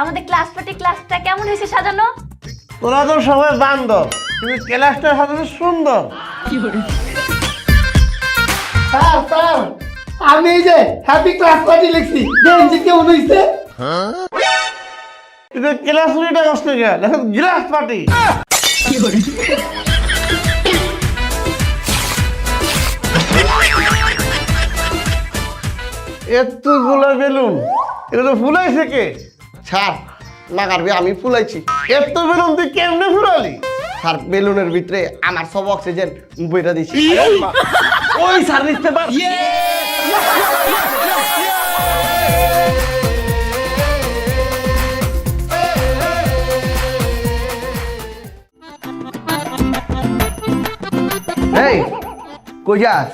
আমাদের class party ক্লাসটা কেমন হয়েছে সাজানো? তোরা তো সবাই বান্ধব। কিন্তু ক্লাসটা সাজানো সুন্দর। স্যার স্যার আমি এই যে হ্যাপি ক্লাস পার্টি লিখছি। দেখেন যে কেমন হয়েছে কিন্তু ক্লাস লিডার আসতে গেল এখন গ্লাস পার্টি এতগুলো বেলুন। এগুলো ফুলাইছে কে? স্যার না কারবে আমি ফুলাইছি। এত বেলুন তুই কেমনে ফুলালি? স্যার বেলুনের ভিতরে আমার সব অক্সিজেন বইটা দিছি। ওই স্যার নিতে পার এই কই যাস?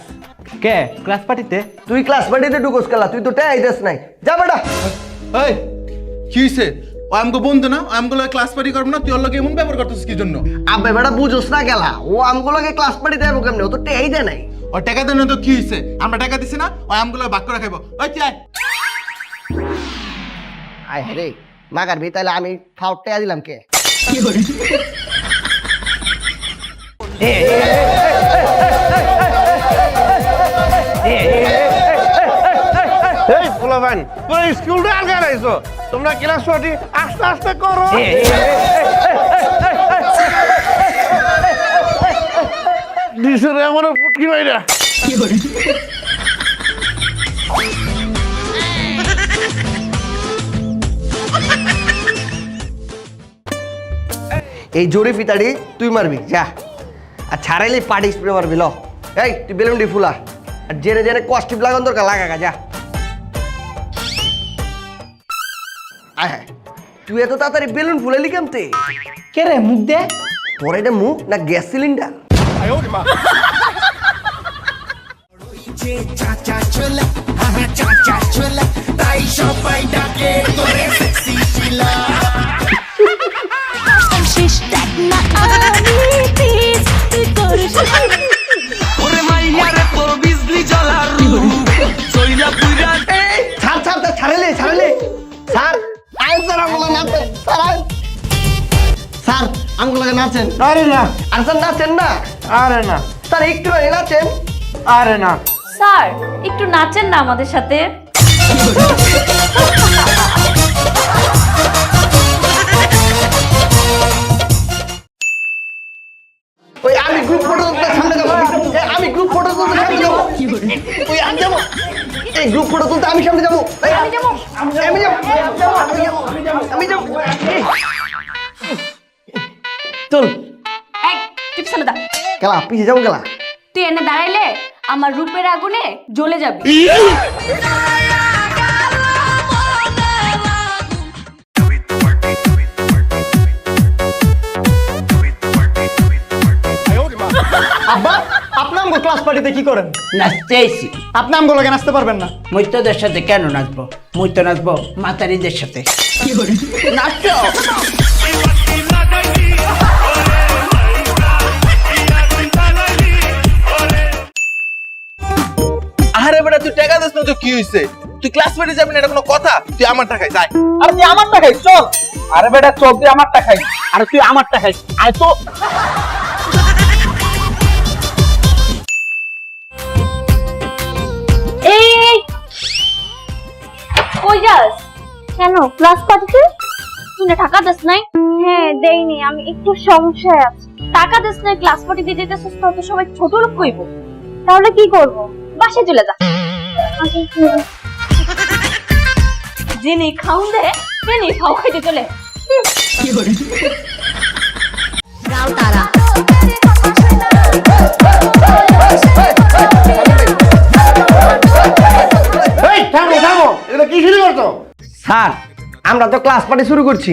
কে? ক্লাস পার্টিতে? তুই ক্লাস পার্টিতে ঢুকোস কেলা তুই তো টেয়াই দেস নাই। যা বেটা। এই কি হইছে? ও আমগো বন্ধু না ও আমগুলো ক্লাস পার্টি করব না তুই ওর লগে এমন ব্যবহার করতেছিস কি জন্য আবে বেটা বুঝোস না গেলা ও আমগুলোকে ক্লাস পার্টিতে যাব কেমনে ও তো টেয়াই দেয় নাই ও টাকা দেন তো কি হইছে আমরা টাকা দিছি না ও আমগুলো ভাগ করে খাইবো ওই তুই আয়। আয় রে মাগার ভি তাহলে আমি ফাউট টেয়া দিলাম কে এই পোলাবান তোরা স্কুলটা আলগা রাইছো তোমরা ক্লাস পার্টি আস্তে আস্তে করো দিশরে আমার পুটকি মাইরা এই জোরে ফিতাড়ি তুই মারবি যা আর ছাড়াইলে পাটি স্প্রে মারবি ল এই তুই বেলুনটি ফুলা আর জেনে জেনে কষ্টিপ লাগান দরকার লাগা যা আয় হায় তুই এত তাড়াতাড়ি বেলুন ফুলাইলি কেমতে? কে রে মুখ দে। তোর এটা মুখ না গ্যাস সিলিন্ডার? শিষ্টাক আরে না। আর স্যার নাচেন না? আরে না। স্যার একটু নাচেন। আরে না। স্যার একটু নাচেন না আমাদের সাথে। পিছিয়ে যাব গেলা? তুই এনে দাঁড়াইলে আমার রূপের আগুনে জ্বলে যাবি। আব্বা আপনি আমগো ক্লাস পার্টিতে কি করেন? নাচতেইছি আপনি আমগো লাগে নাচতে পারবেন না। মৈত্যদের সাথে কেন নাচবো? মুই তো নাচবো মাতারিদের সাথে। নাচো। আরে বেটা তুই টাকা দিস না তো কি হইছে? তুই ক্লাস পার্টি যাবি না এটা কোনো কথা? তুই আমার টাকায় যাই আর তুই আমারটা খাইস চল। আরে বেটা চল তুই আমারটা খাইস আর তুই আমারটা খাইস আয় তো। এই কই যাস? কেন? ক্লাস পার্টিতে তুই? না টাকা দিস নাই? হ্যাঁ দেইনি আমি একটু সমস্যায় আছি। টাকা দিস নাই ক্লাস পার্টিতে যেতেছিস তো তো সবাই ছোট লোক কইব তাহলে কি করব? বাসায় চলে যা। যিনি খাউন দে তিনি খাও খাইতে চলে। গাও তারা। এই থামো থামো। এগুলো কি শুরু করছ? স্যার আমরা তো ক্লাস পার্টি শুরু করছি।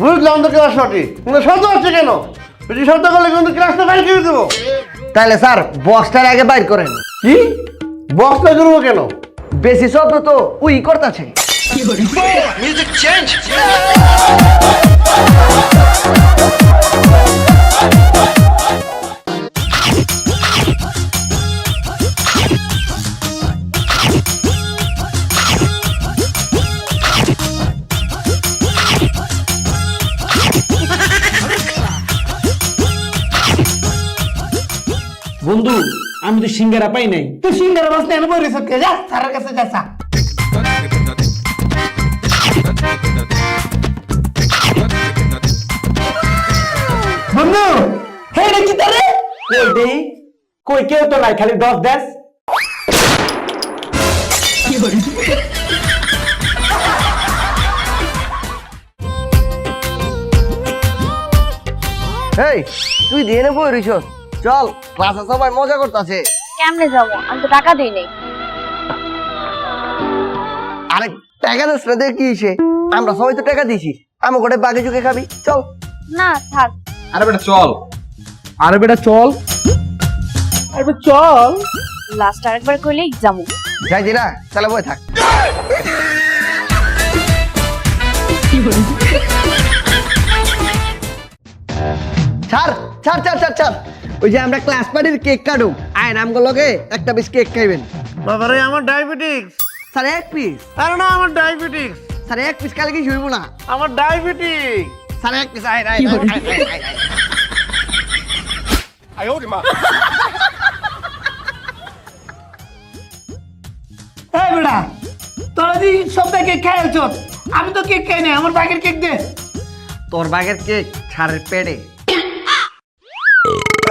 বুঝলাম তো ক্লাস কিন্তু শব্দ হচ্ছে কেন? শব্দ করলে কিন্তু ক্লাসটা বাইরে করে দেবো। তাহলে স্যার বক্সটার আগে বাইর করেন। কি? বক্সটা জুড়বো কেন? বেশি শব্দ তো উই করতেছে। সিঙ্গারা পাই নাই। তুই সিঙ্গার বাস নেন বই রিসোর্ট যা স্যারের কাছে যা যা। বন্ধু হে রে কি তারে? কই দেই কই কেউ তো নাই খালি দশ দেশ। কি এই তুই দিয়ে নেব বই রিসোর্ট। চল ক্লাসে সবাই মজা করতেছে। কেমনে যাব? আমি তো টাকা দিই নাই। আরে টাকা দিস না দেখি সে আমরা সবাই তো টাকা দিয়েছি। আমি গোটে বাগে চুকে খাবি। চল। না থাক। আরে বেটা চল। আরে বেটা চল। আরে বেটা চল। লাস্ট আরেকবার করলে এক্সাম যাইছি না তাহলে বই থাক। ছাড় ছাড় ছাড় ছাড় ছাড়। ওই যে আমরা ক্লাস পার্টির কেক কাটু আয় নাম নামগুলোকে একটা পিস কেক খাইবেন। বাবারে আমার ডায়াবেটিক্স স্যার এক পিস আরে না আমার ডায়াবেটিক্স স্যার এক পিস কালে কি শুইব না? আমার ডায়াবেটিক্স স্যার এক পিস আয় আয় আয়। এই বেটা তোরা দি সব কেক খাইছ আমি তো কেক খাই নাই আমার বাগের কেক দে। তোর বাগের কেক ছাড়ের পেটে।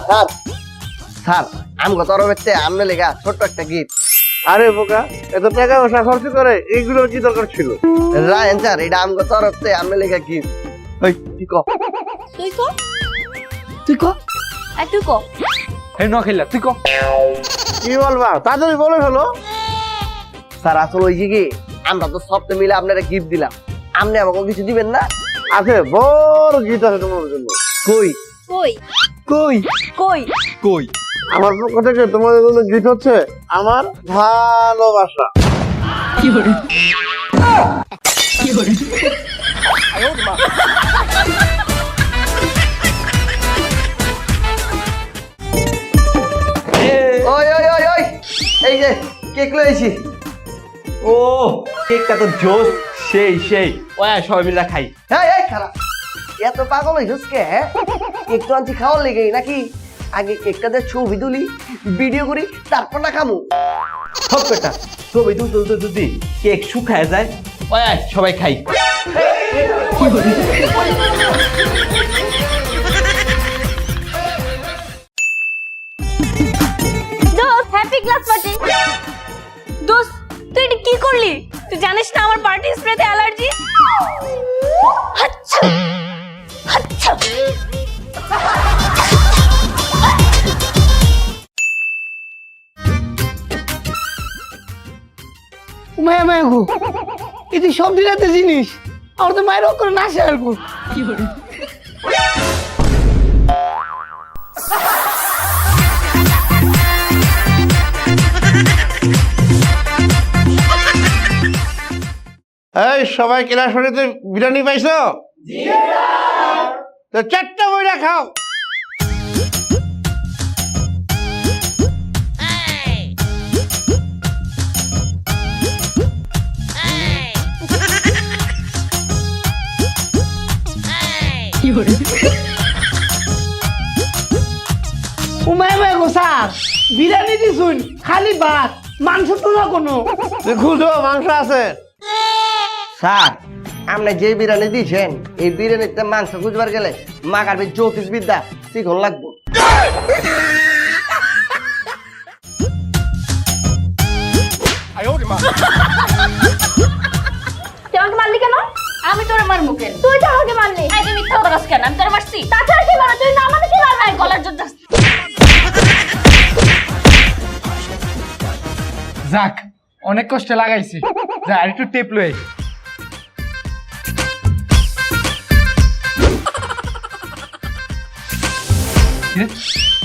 স্যার স্যার আমগো তরফের আমনে লেগা ছোট্ট একটা গিফট আরে বোকা এত টাকা পয়সা খরচ করে এইগুলোর কি দরকার ছিল? রায়ন স্যার এটা আমগো তরফতে আমনে লেগা গিফট ওই কি কো তুই কো তুই কো আর তুই কো এই ন খেললা তুই ক কি বলবা? তাড়াতাড়ি বলে ফেলো। স্যার আসলে ওই যে কি? আমরা তো সবতে মিলে আপনারা গিফট দিলাম। আপনি আমাকে কিছু দিবেন না? আছে বড় গীত আছে তোমার জন্য। কই? কই? কই? কই? কই? আমার পক্ষ থেকে তোমাদের জন্য গীত হচ্ছে আমার ভালোবাসা। ওই ওই ওই ওই এই যে কেক লয়েছি ও কেকটা তো জোস সেই সেই। ওয়া সবাই মিলে খাই। এই এই খারাপ এত পাগল হইছিস কে কেক তো আনছি খাওয়ার লেগেই নাকি? আগে কেকটা দিয়ে ছবি তুলি ভিডিও করি তারপর না খামু। সব পেটা ছবি তুলতে তুলতে যদি কেক শুকায় যায়। ওয়া সবাই খাই। দোস্ত হ্যাপি ক্লাস পার্টি দোস্ত তুই এটা কি করলি? তুই জানিস না আমার পার্টি স্প্রেতে অ্যালার্জি আচ্ছা। আচ্ছা। মায়া মায়া গো এটি সব দিলাতে জিনিস আমার তো মায়ের করে না আসে আর গো এই সবাই ক্লাস বাড়িতে বিরিয়ানি পাইছো? তো চারটা বইটা খাও। বিরিয়ানি দিছুন খালি ভাত মাংস তো না কোনো। খুঁজো মাংস আছে। স্যার আপনি যে বিরিয়ানি দিয়েছেন এই বিরিয়ানিতে মাংস খুঁজবার গেলে মাগার জ্যোতিষ বিদ্যা শিখন লাগবো। আমাকে মারলি কেন? আমি তোরে মারবো কেন? তুই তো আমাকে মারলি। এই তুই মিথ্যা কথা কেন? আমি তোরে মারছি। তাছাড়া কি মারা তুই না আমাকে কি মারবি? গলার জোর যাক অনেক কষ্টে লাগাইছি। যা আর একটু টেপ লই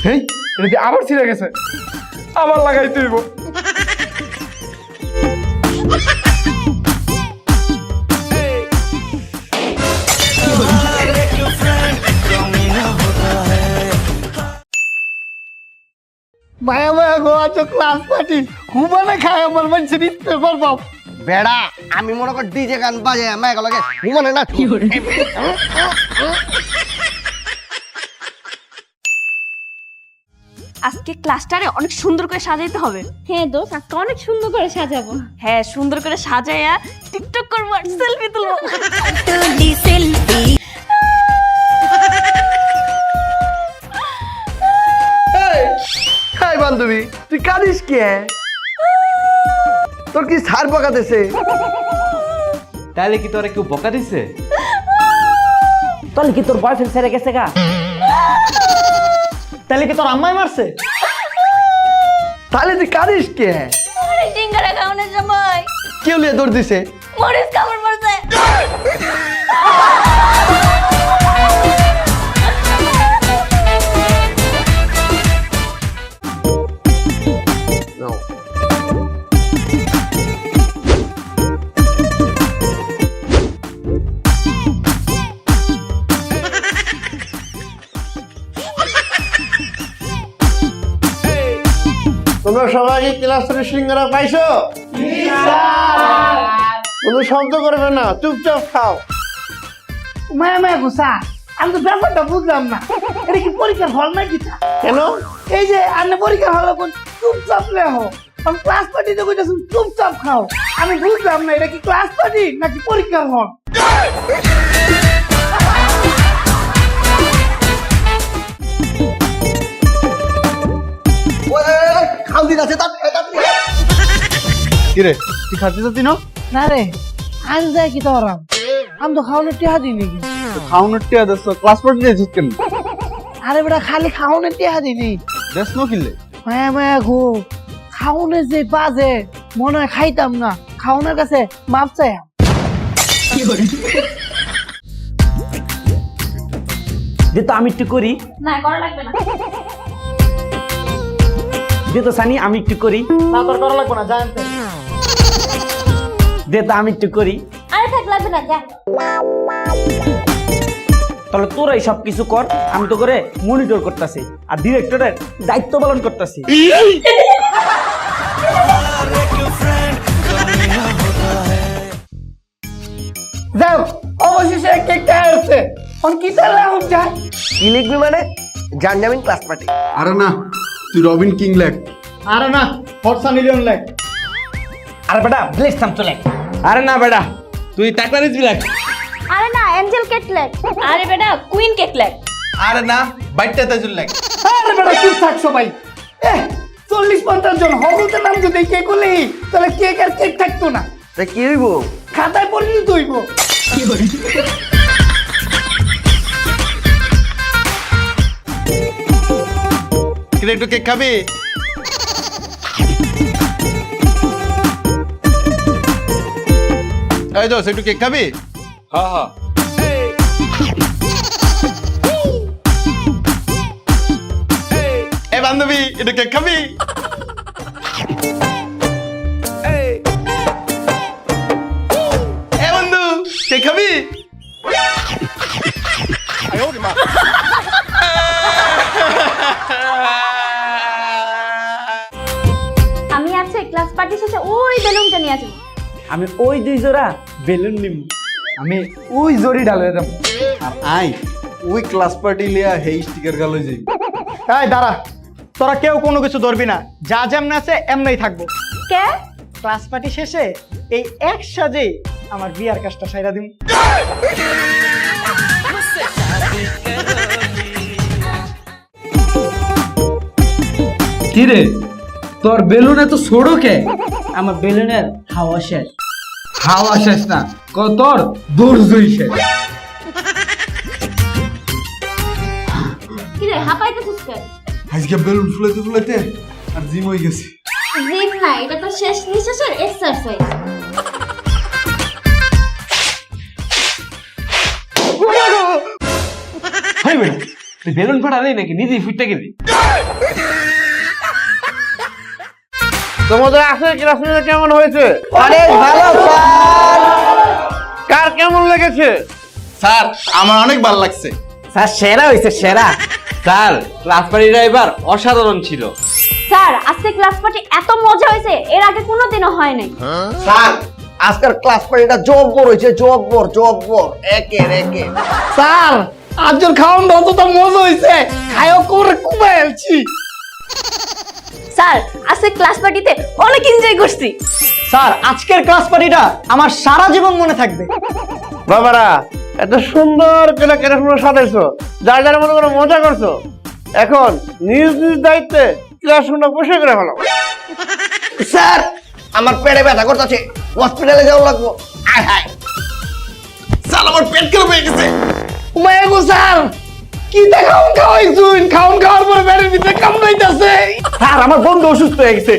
হেই এটা দিয়ে আবার ছিঁড়ে গেছে? আবার লাগাই তুইব। মায়া মায়া গো আজ ক্লাস পার্টি হুমানে খায় আমার মানুষের নিতে পারব বেড়া আমি মনে কর ডিজে গান বাজে মাইক লাগে হুমানে না আজকে ক্লাসটারে অনেক সুন্দর করে সাজাইতে হবে। হ্যাঁ দোষ আজকে অনেক সুন্দর করে সাজাবো। হ্যাঁ সুন্দর করে সাজাইয়া টিকটক করব সেলফি তুলবো। হাই বান্ধবী তুই কাঁদিস কে তোর কি সার বকাতেছে? তাহলে কি তোরা কেউ বকা দিছে? তাহলে কি তোর বয়ফ্রেন্ড ছেড়ে গেছে গা? তাহলে কি তোর আম্মাই মারছে? তাহলে তুই কাঁদিস কে? খাওয়ানোর সময়। কেউ লিয়ে দৌড় দিছে? মরিস কামড় পড়ছে তোমরা সবাই কি ক্লাসের সিঙ্গারা পাইছো? কোনো শব্দ করবে না চুপচাপ খাও। মায়া মায়া গো স্যার আমি তো ব্যাপারটা বুঝলাম না। এটা কি পরীক্ষার হল নাকি কেন? এই যে আপনি পরীক্ষার হলে কোন চুপচাপ লেহো। আমি ক্লাস পার্টিতে কইতাছেন চুপচাপ খাও। আমি বুঝলাম না এটা কি ক্লাস পার্টি নাকি পরীক্ষার হল? দিন আছে কিরে তুই খাচ্ছি যাচ্ছি না? না রে আজ যায় কি তোরা আমি? তো খাওয়ানোর টিহা দিই নাকি? খাওয়ানোর টিয়া দেশ ক্লাস পড়তে দিয়েছিস কেন আরে বেটা খালি খাওয়ানোর টিহা দিনি দেশ নো কিনলে? মায়া মায়া গো যে বাজে মনে হয় খাইতাম না। খাওনের কাছে মাপ চাই যে তো আমি একটু করি। না করা লাগবে না। যে তো সানি আমি একটু করি। না তোর করা লাগবে না জানতে যে তো আমি একটু করি। আরে থাক লাগবে না যা। তাহলে তোরাই সব কিছু কর আমি তো করে মনিটর করতেছি আর ডিরেক্টরের দায়িত্ব পালন করতেছি। যাও অবশেষে কেকটা আসছে এখন কি তাহলে এখন কি লিখবি মানে জানজামিন ক্লাস পার্টি আরে না তুই রবিন কিং লেখ। আরে না ফরসা মিলিয়ন লাখ। আর বেটা ব্লেস থাম চলে। আরে না বেটা তুই টাকা দিবি লাগ আরে না এঞ্জেল কেটলেট আরে বেটা কুইন কেটলেট আরে না বাইটটা তাজুল লেখ। আরে বেটা চুপ থাক সবাই। এ চল্লিশ পঞ্চাশ জন হবুতে নাম যদি কেক হলি তাহলে কেক আর কেক থাকতো না। তা কি হইব? খাতায় পরিণত হইব? কিরে একটু কেক খাবি? এই দোস একটু কেক খাবি? হ্যাঁ হ্যাঁ। এ বান্ধবী একটু কেক খাবি? আমি ওই দুই জোড়া বেলুন নিম। আমি ওই জড়ি ডালে দাম আর আই ওই ক্লাস পার্টি লিয়া হেই স্টিকার গালো যাই এই দাঁড়া। তোরা কেউ কোনো কিছু ধরবি না। যা যেমন আছে এমনই থাকব। কে? ক্লাস পার্টি শেষে এই এক সাজেই আমার বিয়ার কাজটা সাইরা দিন কি রে তোর বেলুন এত ছোড়ো কে? আমার বেলুনের হাওয়া শেষ। হাওয়া শেষ না। তোর দূরজুই শেষ। কি রে হাঁপাইতেছিস কেন? আজকে বেলুন ফুলাইতে ফুলাইতে আর জিম হয়ে গেছি। জিম না এটা তো শেষ নিঃশ্বাসের এক্সারসাইজ হাই বেটা তুই বেলুন ফাটালি নাকি? নিজেই ফুটতে গেলি তোমাদের আজকের ক্লাস কেমন হয়েছে? অনেক ভালো স্যার। কার কেমন লেগেছে? স্যার আমার অনেক ভালো লাগছে। স্যার সেরা হয়েছে সেরা। স্যার ক্লাস পার্টিটা এবার অসাধারণ ছিল। স্যার আজকে ক্লাস পার্টি এত মজা হয়েছে এর আগে কোনোদিনও হয় নাই। স্যার আজকের ক্লাস পার্টিটা জব্বর হয়েছে জব্বর জব্বর। একে একে। স্যার আজকের খাওয়ান যতটা মজা হয়েছে। খায়ও করে কুমায় স্যার আজকে ক্লাস পার্টিতে অনেক এনজয় করছি। স্যার আজকের ক্লাস পার্টিটা আমার সারা জীবন মনে থাকবে। বাবারা এত সুন্দর করে ক্লাসগুলো সাজাইছো যার যার মনে করে মজা করছ। এখন নিজ নিজ দায়িত্বে ক্লাসগুলো বসে করে ফেলো। স্যার আমার পেটে ব্যথা করতেছে। হসপিটালে যাওয়া লাগবো। আয় হায়। স্যার আমার পেট কেন হয়ে গেছে। উমায় গো স্যার! কি দেখাউন খাওয়াইছুন? খাওন খাওয়ার পরে বেড়ের ভিতরে কামড়াইতেছে। স্যার আমার বন্ধু অসুস্থ হয়ে গেছে।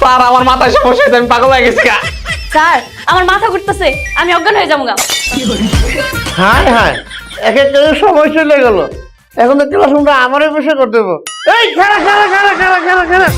স্যার আমার মাথায় সমস্যা হয়েছে আমি পাগল হয়ে গেছি গা। স্যার আমার মাথা ঘুরতেছে আমি অজ্ঞান হয়ে যাব গা। হ্যাঁ হ্যাঁ এক এক সময় চলে গেল। এখন তো ক্লাসরুমটা আমারই বসে করতে দেবো। এই খেলা খেলা খেলা খেলা খেলা খেলা।